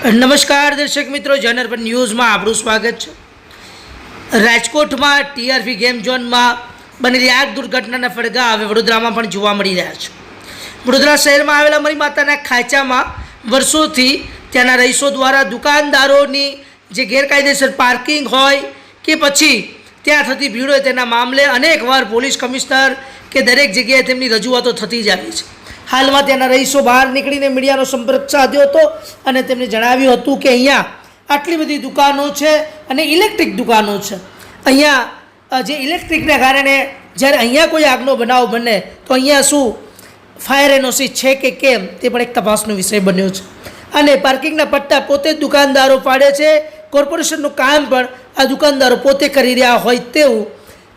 નમસ્કાર દર્શક મિત્રો જનરપન ન્યૂઝમાં આપણું સ્વાગત છે. રાજકોટમાં ટીઆરપી ગેમ ઝોનમાં બનેલી આગ દુર્ઘટનાના ફડગા હવે વડોદરામાં પણ જોવા મળી રહ્યા છે. વડોદરા શહેરમાં આવેલા મરી માતાના ખાંચામાં વર્ષોથી ત્યાંના રહીશો દ્વારા દુકાનદારોની જે ગેરકાયદેસર પાર્કિંગ હોય કે પછી ત્યાં થતી ભીડ હોય તેના મામલે અનેકવાર પોલીસ કમિશનર કે દરેક જગ્યાએ તેમની રજૂઆતો થતી જ આવી છે. હાલમાં ત્યાંના રહીશો બહાર નીકળીને મીડિયાનો સંપર્ક સાધ્યો હતો અને તેમને જણાવ્યું હતું કે અહીંયા આટલી બધી દુકાનો છે અને ઇલેક્ટ્રિક દુકાનો છે. અહીંયા જે ઇલેક્ટ્રિકને કારણે જ્યારે અહીંયા કોઈ આગનો બનાવ બને તો અહીંયા શું ફાયર એનઓસી છે કે કેમ તે પણ એક તપાસનો વિષય બન્યો છે. અને પાર્કિંગના પટ્ટા પોતે જ દુકાનદારો પાડે છે, કોર્પોરેશનનું કામ પણ આ દુકાનદારો પોતે કરી રહ્યા હોય તેવું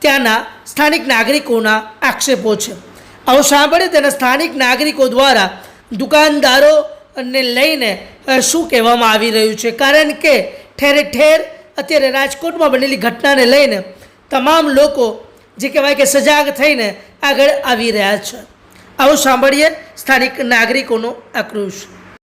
ત્યાંના સ્થાનિક નાગરિકોના આક્ષેપો છે. આવું સાંભળે તેના સ્થાનિક નાગરિકો દ્વારા દુકાનદારોને લઈને શું કહેવામાં આવી રહ્યું છે? કારણ કે ઠેરે ઠેર અત્યારે રાજકોટમાં બનેલી ઘટનાને લઈને તમામ લોકો, જે કહેવાય કે સજાગ થઈને આગળ આવી રહ્યા છે. આવું સાંભળીએ સ્થાનિક નાગરિકોનો આક્રોશ.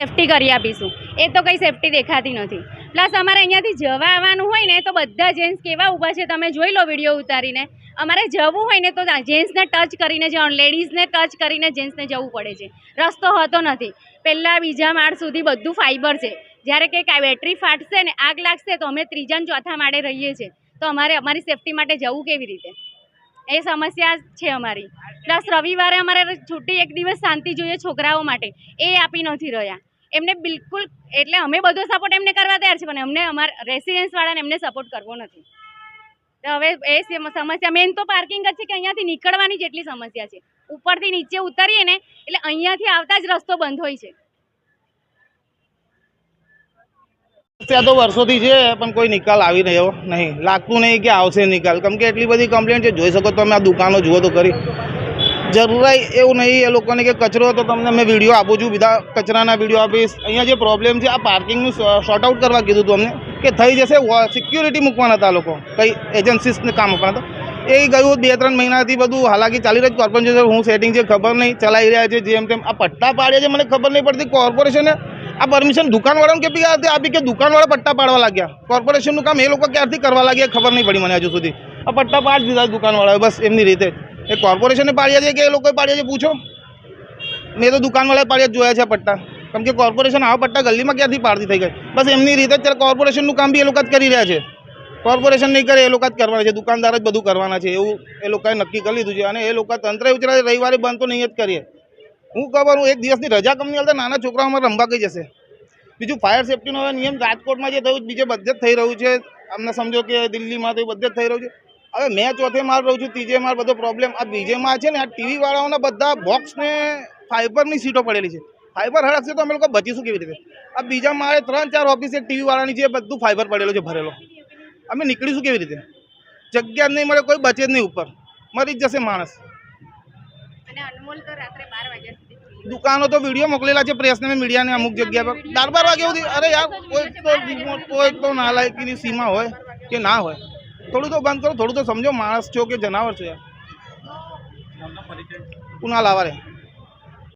સેફટી કરી આપીશું. એ તો કંઈ સેફટી દેખાતી નથી. પ્લસ અમારે અહીંયાથી જવા આવવાનું હોય ને તો બધા જેન્ટ્સ કેવા ઊભા છે તમે જોઈ લો વીડિયો ઉતારીને. અમારે જવું હોય ને તો જેન્ટ્સને ટચ કરીને જવાનું, લેડીઝને ટચ કરીને જેન્ટ્સને જવું પડે છે. રસ્તો હોતો નથી. પહેલાં બીજા માળ સુધી બધું ફાઈબર છે. જ્યારે કંઈક આ બેટરી ફાટશે ને આગ લાગશે તો અમે ત્રીજા ચોથા માળે રહીએ છીએ. તો અમારે અમારી સેફટી માટે જવું કેવી રીતે? એ સમસ્યા છે અમારી. પ્લસ રવિવારે અમારે છુટ્ટી એક દિવસ શાંતિ જોઈએ છોકરાઓ માટે. એ આપી નથી રહ્યા. એમને બિલકુલ, એટલે અમે બધો સપોર્ટ એમને કરવા તૈયાર છે પણ અમને અમારા રેસિડેન્સવાળાને એમને સપોર્ટ કરવો નથી. તો હવે એ સમસ્યા મેન તો પાર્કિંગ જ છે કે અહીંયાથી નીકળવાની જેટલી સમસ્યા છે. ઉપરથી નીચે ઉતરીએ ને, એટલે અહીંયાથી આવતા જ રસ્તો બંધ હોય છે. ત્યાં તો વર્ષોથી છે, પણ કોઈ નિકાલ આવી રહ્યો નહીં. લાગતું નહીં કે આવશે નિકાલ. કેમ કે એટલી બધી કમ્પ્લેન છે, જોઈ શકો તમે આ દુકાનો જુઓ તો કરી. જરૂરાઈ એવું નહીં. એ લોકોને કે કચરો તો તમને મેં વીડિયો આપું છું. બીજા કચરાના વીડિયો આપીશ. અહીંયા જે પ્રોબ્લેમ છે, આ પાર્કિંગનું શોર્ટ આઉટ કરવા કીધું હતું અમને, કે થઈ જશે. સિક્યુરિટી મૂકવાના હતા લોકો. કઈ એજન્સીસને કામ આપવાના હતા. એ ગયું બે ત્રણ મહિનાથી બધું હાલાકી ચાલી રહી કોર્પોરેશન હું સેટિંગ છે, ખબર નહીં. ચલાવી રહ્યા છે, જેમ તેમ. આ પટ્ટા પાડ્યા છે, મને ખબર નહીં પડતી. કોર્પોરેશને આ પરમિશન દુકાનવાળાને કે બી આપી કે દુકાનવાળા પટ્ટા પાડવા લાગ્યા. કોર્પોરેશનનું કામ એ લોકો ક્યારથી કરવા લાગ્યા ખબર નહીં પડી મને હજુ સુધી. આ પટ્ટા પાડી દીધા દુકાનવાળાએ. બસ એમની રીતે. એ કોર્પોરેશને પાડ્યા છે કે એ લોકોએ પાડ્યા છે? પૂછો. મેં તો દુકાનવાળાએ પાડ્યા જોયા છે પટ્ટા. કેમ કે કોર્પોરેશન આવા પટ્ટા ગલીમાં ક્યાંથી પાડતી થઈ ગઈ? બસ એમની રીતે જ ત્યારે કોર્પોરેશનનું કામ બી એ લોકો જ કરી રહ્યા છે. કોર્પોરેશન નહીં કરે, એ લોકો જ કરવાના છે. દુકાનદાર જ બધું કરવાના છે. એવું એ લોકોએ નક્કી કરી લીધું છે. અને એ લોકો તંત્ર એવું રવિવારે બંધ તો નહીં જ કરીએ. હું ખબર, હું એક દિવસની રજા કંપની હાલતા નાના છોકરાઓ અમારે રમવા કઈ જશે. બીજું ફાયર સેફટીનો નિયમ રાજકોટમાં જે થયું બીજે બધે જ થઈ રહ્યું છે. અમને સમજો કે દિલ્હીમાં તો બધે જ થઈ રહ્યું છે. હવે મેં ચોથે માર રહું છું ત્રીજે માર બધો પ્રોબ્લેમ આ બીજે માળ છે ને આ ટીવી વાળાઓના બધા બોક્સ ને ફાઈબરની સીટો પડેલી છે. ફાઈબર હડકશે તો અમે લોકો બચીશું કેવી રીતે? આ બીજા મારે ત્રણ ચાર ઓફિસ ટીવી વાળાની છે બધું ફાઈબર પડેલું છે ભરેલો. અમે નીકળીશું કેવી રીતે? જગ્યા નહીં મળે કોઈ બચે જ નહીં ઉપર. મરી જ જશે માણસ. દુકાનો તો વીડિયો મોકલેલા છે પ્રેસને મેં મીડિયાને અમુક જગ્યા પર બાર બાર વાગે સુધી. અરે યાર કોઈ તો કોઈ તો નાલાયકીની સીમા હોય કે ના હોય. થોડું તો બંધ કરો થોડું તો સમજો. માણસ છો કે જનાવર છો યાર. કુનાલ આવારે.